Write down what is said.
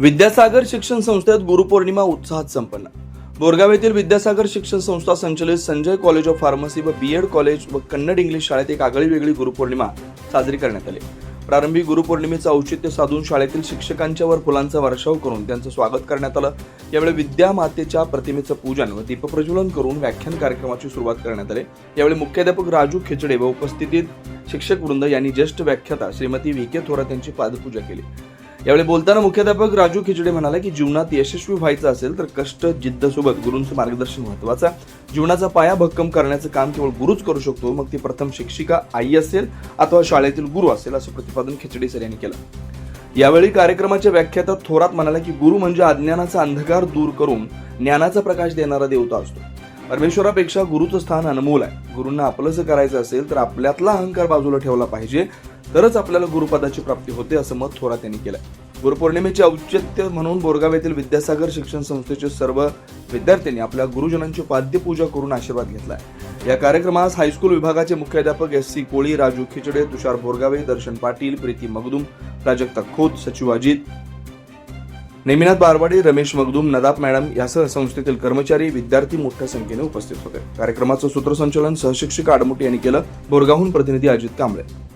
विद्यासागर शिक्षण संस्थेत गुरुपौर्णिमा उत्साहात संपन्न. बोरगाव येथील विद्यासागर शिक्षण संस्था संचलित संजय कॉलेज ऑफ फार्मसी व बी एड कॉलेज व कन्नड इंग्लिश शाळेत एक आगळी वेगळी गुरुपौर्णिमा साजरी करण्यात आली. प्रारंभी गुरुपौर्णिमेचं औचित्य साधून शाळेतील शिक्षकांच्यावर फुलांचा वर्षाव करून त्यांचं स्वागत करण्यात आलं. यावेळी विद्या मातेच्या प्रतिमेचं पूजन व दीपप्रज्वलन करून व्याख्यान कार्यक्रमाची सुरुवात करण्यात आली. यावेळी मुख्याध्यापक राजू खिचडे व उपस्थितीत शिक्षक वृंद यांनी ज्येष्ठ व्याख्याता श्रीमती व्ही के थोरात यांची पादपूजा केली. यावेळी बोलताना मुख्याध्यापक राजू खिचडे म्हणाले की जीवनात यशस्वी व्हायचं असेल तर कष्ट जिद्द सोबत गुरूंचं मार्गदर्शन महत्त्वाचा जीवनाचा पाया भक्कम करण्याचं काम केवळ गुरुच करू शकतो. मग ती प्रथम शिक्षिका आई असेल अथवा शाळेतील गुरु असेल असं प्रतिपादन खिचडे सर यांनी केलं. यावेळी कार्यक्रमाच्या व्याख्यातात थोरात म्हणाला की गुरु म्हणजे अज्ञानाचा अंधकार दूर करून ज्ञानाचा प्रकाश देणारा देवता असतो. परमेश्वरापेक्षा गुरुचं स्थान अनमोल आहे. गुरूंना आपलंसं करायचं असेल तर आपल्यातला अहंकार बाजूला ठेवला पाहिजे. तरच आपल्याला गुरुपदाची प्राप्ती होते असं मत थोरात यांनी केलं गुरुपौर्णिमेचे औचित्य म्हणून बोरगाव येथील विद्यासागर शिक्षण संस्थेचे सर्व विद्यार्थ्यांनी आपल्या गुरुजनांची पाद्यपूजा करून आशीर्वाद घेतलाय. या कार्यक्रमास हायस्कूल विभागाचे मुख्याध्यापक एस सी कोळी राजू खिचडे तुषार बोरगावे दर्शन पाटील प्रीती मगदुम प्राजक्ता खोत सचिव अजित नेमिनाथ बारवाडी रमेश मगदूम नदाप मॅडम यासह संस्थेतील कर्मचारी विद्यार्थी मोठ्या संख्येने उपस्थित होते. कार्यक्रमाचं सूत्रसंचालन सहशिक्षिका आडमुटे यांनी केलं. बोरगावहून प्रतिनिधी अजित कांबळे.